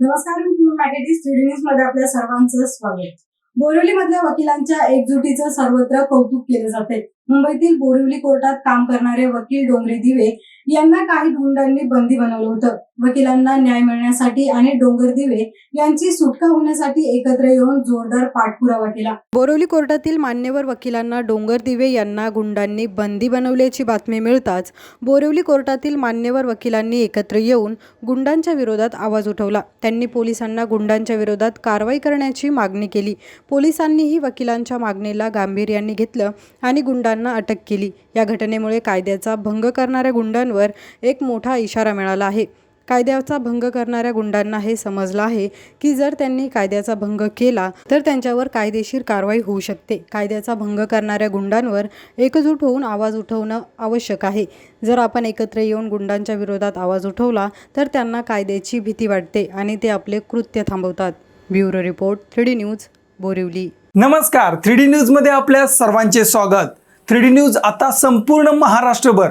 नमस्कार स्टुडिओ न्यूजमध्ये आपल्या सर्वांचं स्वागत. बोरिवली मधल्या वकिलांच्या एकजुटीचं सर्वत्र कौतुक केलं जाते मुंबईतील बोरिवली कोर्टात काम करणारे वकील डोंगरे दिवे यांना काही गुंडांनी बंदी बनवलं होतं. वकिलांना न्याय मिळण्यासाठी आणि डोंगर दिवे यांची सुटका होण्यासाठी एकत्र येऊन जोरदार पाठपुरावा केला. बोरवली कोर्टातील मान्यवर वकिलांना डोंगर दिवे यांना गुंडांनी बंदी बनवल्याची बातमी मिळताच बोरिवली कोर्टातील मान्यवर वकिलांनी एकत्र येऊन गुंडांच्या विरोधात आवाज उठवला. त्यांनी पोलिसांना गुंडांच्या विरोधात कारवाई करण्याची मागणी केली. पोलिसांनीही वकिलांच्या मागणीला गांभीर्याने घेतलं आणि गुंडांना अटक केली. या घटनेमुळे कायद्याचा भंग करणाऱ्या गुंडांवर एक मोठा इशारा मिळाला आहे. कायद्याचा भंग करणाऱ्या गुंडांना हे समजलं आहे की जर त्यांनी कायद्याचा भंग केला तर त्यांच्यावर कायदेशीर कारवाई होऊ शकते. कायद्याचा भंग करणाऱ्या गुंडांवर एकजूट होऊन आवाज उठवणं आवश्यक आहे. जर आपण एकत्र येऊन गुंडांच्या विरोधात आवाज उठवला तर त्यांना कायद्याची भीती वाटते आणि ते आपले कृत्य थांबवतात. Bureau report three D news Borivali. नमस्कार. थ्री डी न्यूजमध्ये आपल्या सर्वांचे स्वागत. थ्री डी न्यूज आता संपूर्ण महाराष्ट्रभर.